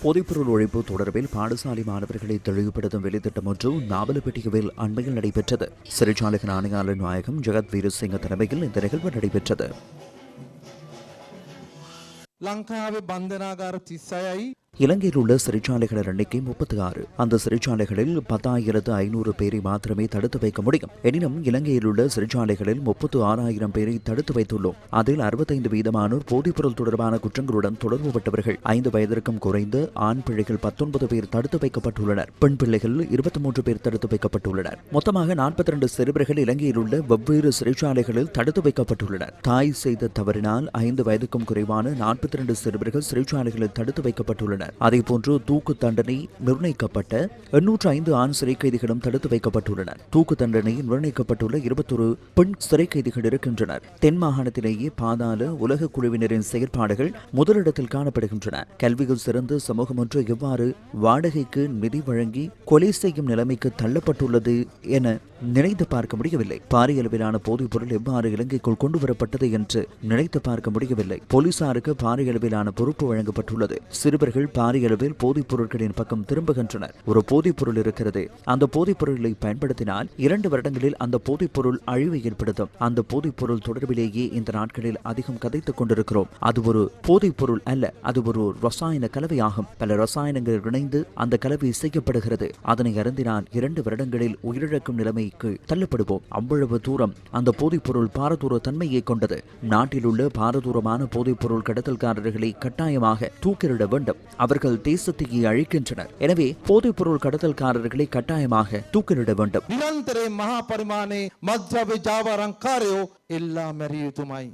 போதைப்பொருள் ஒழிப்பு தொடர்பில் பாடசாலை மாணவர்களை தெளிவுபடுத்தும் வெளித்திட்டம் ஒன்று நாவலப்பட்டிகவில் அண்மையில் நடைபெற்றது சிறைச்சாலைகள் ஆணையாளர் நாயகம் ஜெகத் வீரசிங்க தலைமையில் இந்த நிகழ்வு நடைபெற்றது ලංකාවේ බන්ධනාගාර තිස්සයයි இலங்கையில் உள்ள சிறைச்சாலைகளின் எண்ணிக்கை முப்பத்தி ஆறு. அந்த சிறைச்சாலைகளில் பத்தாயிரத்து ஐநூறு பேரை மாத்திரமே தடுத்து வைக்க முடியும். எனினும் இலங்கையில் உள்ள சிறைச்சாலைகளில் முப்பத்து ஆறாயிரம் பேரை தடுத்து வைத்துள்ளோம். அதில் அறுபத்தைந்து வீதமானோர் போதைப்பொருள் தொடர்பான குற்றங்களுடன் தொடர்புபட்டவர்கள் ஐந்து வயதிற்கும் குறைந்த ஆண் பிள்ளைகள் பத்தொன்பது பேர் தடுத்து வைக்கப்பட்டுள்ளனர். பெண் பிள்ளைகள் இருபத்தி மூன்று பேர் தடுத்து வைக்கப்பட்டுள்ளனர். மொத்தமாக நாற்பத்தி இரண்டு சிறுவர்கள் இலங்கையில் உள்ள வெவ்வேறு சிறைச்சாலைகளில் தடுத்து வைக்கப்பட்டுள்ளனர். தாய் செய்த தவறினால் ஐந்து வயதுக்கும் குறைவான நாற்பத்தி இரண்டு சிறுவர்கள் சிறைச்சாலைகளில் தடுத்து வைக்கப்பட்டுள்ளனர். அதேபோன்று தூக்கு தண்டனை நிர்ணயிக்கப்பட்ட எண்ணூற்று ஐந்து ஆண் சிறை கைதிகளும் தடுத்து வைக்கப்பட்டுள்ளனர் தூக்கு தண்டனை நிர்ணயிக்கப்பட்டுள்ள இருபத்தொரு பெண் சிறை கைதிகள் இருக்கின்றனர். தென் மாகாணத்திலேயே பாதாள உலக குழுவினரின் செயற்பாடுகள் முதலிடத்தில் காணப்படுகின்றன. கல்வியில் சிறந்து சமூகம் ஒன்று எவ்வாறு வாடகைக்கு நிதி வழங்கி கொலை செய்யும் நிலைமைக்கு தள்ளப்பட்டுள்ளது என நினைத்து பார்க்க முடியவில்லை. பாரிய அளவிலான போதைப் பொருள் எவ்வாறு இலங்கைக்குள் கொண்டு வரப்பட்டது என்று நினைத்து பார்க்க முடியவில்லை. போலீசாருக்கு பாரிய அளவிலான பொறுப்பு வழங்கப்பட்டுள்ளது. சிறுவர்கள் பாரிய அளவில் போதைப் பொருட்களின் பக்கம் திரும்புகின்றனர். ஒரு போதைப் பொருள் இருக்கிறது. அந்த போதைப் பொருளை பயன்படுத்தினால் இரண்டு வருடங்களில் அந்த போதைப் பொருள் அழிவை ஏற்படுத்தும். அந்த போதைப் பொருள் தொடர்பிலேயே இந்த நாட்களில் அதிகம் கதைத்துக் கொண்டிருக்கிறோம். அது ஒரு போதைப் பொருள் அல்ல. அது ஒரு ரசாயன கலவையாகும். பல ரசாயனங்கள் இணைந்து அந்த கலவை செய்யப்படுகிறது அதனை அருந்தினால் இரண்டு வருடங்களில் உயிரிழக்கும் நிலைக்கு தள்ளப்படுவோம் அவ்வளவு தூரம் அந்த போதைப்பொருள் பாரதூர தன்மையை கொண்டது. நாட்டில் பாரதூரமான போதைப்பொருள் கடத்தல்காரர்களை கட்டாயமாக தூக்கிலிட வேண்டும். அவர்கள் தேசத்தையே அழிக்கின்றனர். எனவே போதைப்பொருள் கடத்தல்காரர்களை கட்டாயமாக தூக்கிலிட வேண்டும். நிரந்தர மகா பரிமாணே மத்ய விஜாவரங்காரோ எல்லா மறியுதுமாய்